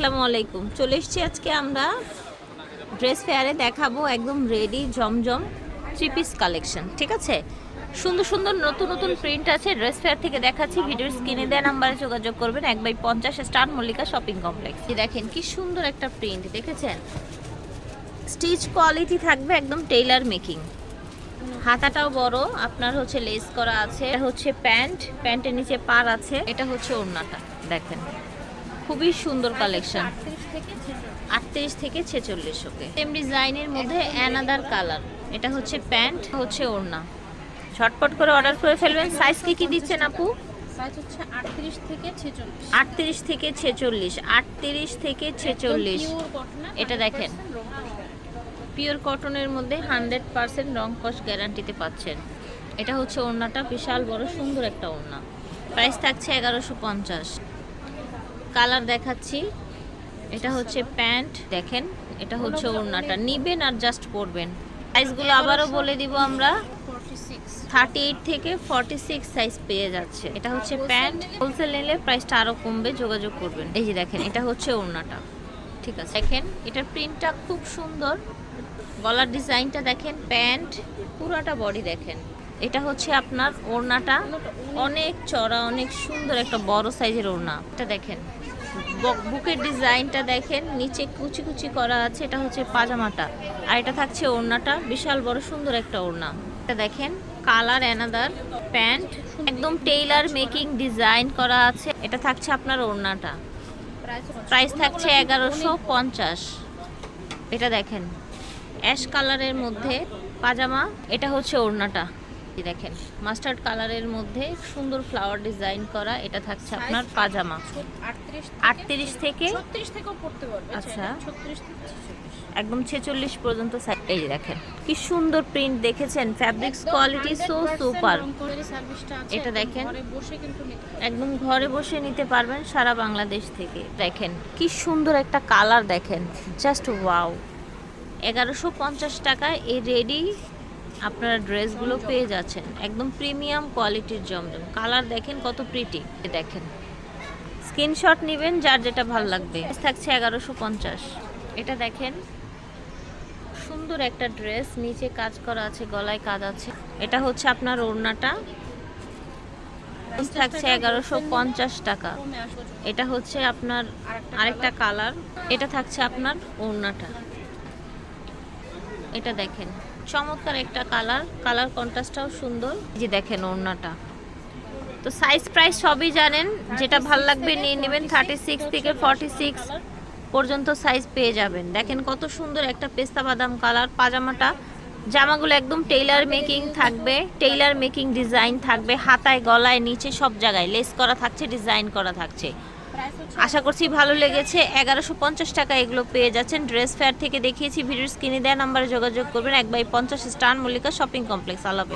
আসসালামু আলাইকুম। চলে এসেছি আজকে আমরা ড্রেস ফেয়ারে দেখাবো একদম রেডি জমজম থ্রি পিস কালেকশন ঠিক আছে? সুন্দর সুন্দর নতুন নতুন প্রিন্ট আছে ড্রেস ফেয়ার থেকে দেখাচ্ছি, ভিডিওর স্ক্রিনে দেওয়া নাম্বারে যোগাযোগ করবেন, এক বাই পঞ্চাশ স্টার মল্লিকা শপিং কমপ্লেক্স দেখেন, কি সুন্দর একটা প্রিন্ট দেখেছেন? স্টিচ কোয়ালিটি থাকবে একদম টেইলার মেকিং হাতাটাও বড়, আপনার হচ্ছে লেস করা আছে হচ্ছে প্যান্ট, প্যান্টের নিচে পার আছে, এটা হচ্ছে ওড়নাটা, দেখেন। খুবই সুন্দর কালেকশন আটত্রিশ থেকে ছেচল্লিশ ওকে সেম ডিজাইনের মধ্যে অ্যানাদার কালার এটা হচ্ছে প্যান্ট হচ্ছে ওড়না। ঝটপট করে অর্ডার করে ফেলবেন। সাইজ কি কি দিচ্ছেন আপু? সাইজ হচ্ছে 38 থেকে 46 আটত্রিশ থেকে ছেচল্লিশ আটত্রিশ থেকে ছেচল্লিশ। এটা দেখেন। পিওর কটনের মধ্যে হান্ড্রেড পার্সেন্ট রং কস গ্যারান্টিতে পাচ্ছেন। এটা হচ্ছে ওড়নাটা বিশাল বড় সুন্দর একটা ওড়না। প্রাইস থাকছে এগারোশো পঞ্চাশ। কালার দেখাচ্ছি। এটা হচ্ছে প্যান্ট, দেখেন, এটা হচ্ছে ওড়নাটা। নিবেন আর জাস্ট পরবেন। সাইজগুলো আবারও বলে দিব আমরা। থার্টি এইট থেকে ফর্টি সিক্স সাইজ পেয়ে যাচ্ছে। এটা হচ্ছে প্যান্ট। হোলসেল নিলে প্রাইসটা আরও কমবে, যোগাযোগ করবেন। এই যে দেখেন, এটা হচ্ছে ওড়নাটা। ঠিক আছে। দেখেন, এটার প্রিন্টটা খুব সুন্দর। গলার ডিজাইনটা দেখেন, প্যান্ট, পুরোটা বডি দেখেন। এটা হচ্ছে আপনার ওড়নাটা। অনেক চড়া অনেক সুন্দর একটা বড় সাইজের ওড়না। এটা দেখেন। বুকের ডিজাইনটা দেখেন, নিচে কুচি কুচি করা আছে, এটা হচ্ছে পাজামাটা। আর এটা থাকছে ওড়নাটা, বিশাল বড় সুন্দর একটা ওড়না। এটা দেখেন, কালার অ্যানাদার প্যান্ট, একদম টেইলার মেকিং ডিজাইন করা আছে। এটা থাকছে আপনার ওড়নাটা। প্রাইস থাকছে এগারোশো পঞ্চাশ। এটা দেখেন অ্যাশ কালারের মধ্যে পাজামা, এটা হচ্ছে ওড়নাটা। দেখেন মাস্টার্ড কালারের মধ্যে সুন্দর ফ্লাওয়ার ডিজাইন করা এটা থাকছে আপনার পাজামা। আটত্রিশ থেকে 36 থেকেও পড়তে পারবে আচ্ছা। 36 থেকে 46 একদম ছেচল্লিশ পর্যন্ত এই দেখেন কি সুন্দর প্রিন্ট দেখেছেন ফ্যাব্রিক্স কোয়ালিটি সো সুপার এটা দেখেন। ঘরে বসে কিন্তু নিতে পারবে। একদম ঘরে বসে নিতে পারবেন সারা বাংলাদেশ থেকে। দেখেন কি সুন্দর একটা কালার দেখেন। জাস্ট ওয়াও এগারোশো পঞ্চাশ টাকায় এই রেডি আপনারা ড্রেসগুলো পেয়ে যাচ্ছেন। একদম প্রিমিয়াম কোয়ালিটির জমজম। কালার দেখেন কত প্রিটি দেখেন। স্ক্রিনশট নেবেন যার যেটা ভালো লাগবে। থাকছে এগারোশো পঞ্চাশ। এটা দেখেন। সুন্দর একটা ড্রেস। নিচে কাজ করা আছে, গলায় কাজ আছে। এটা হচ্ছে আপনার ওড়নাটা। থাকছে এগারোশো পঞ্চাশ টাকা। এটা হচ্ছে আপনার আরেকটা কালার। এটা থাকছে আপনার ওড়নাটা। এটা দেখেন। চমৎকার একটা কালার কালার কন্ট্রাস্টটাও সুন্দর। যে দেখেন ওড়নাটা। তো সাইজ প্রাইস সবই জানেন, যেটা ভালো লাগবে নিয়ে নেবেন থার্টি সিক্স থেকে ফর্টি সিক্স পর্যন্ত সাইজ পেয়ে যাবেন। দেখেন কত সুন্দর একটা পেস্তা বাদাম কালার, পাজামাটা। জামাগুলো একদম টেইলার মেকিং থাকবে টেইলার মেকিং ডিজাইন থাকবে, হাতায়, গলায়, নিচে সব জায়গায়। লেস করা থাকছে ডিজাইন করা থাকছে। আশা করছি ভালো লেগেছে। এগারোশো পঞ্চাশ টাকা এগুলো পেয়ে যাচ্ছেন। ড্রেস ফেয়ার থেকে দেখিয়েছি, ভিডিওর স্ক্রিনে দেওয়া নাম্বারে যোগাযোগ করবেন। এক বাই পঞ্চাশ স্টার মল্লিকা শপিং কমপ্লেক্স আল্লাহ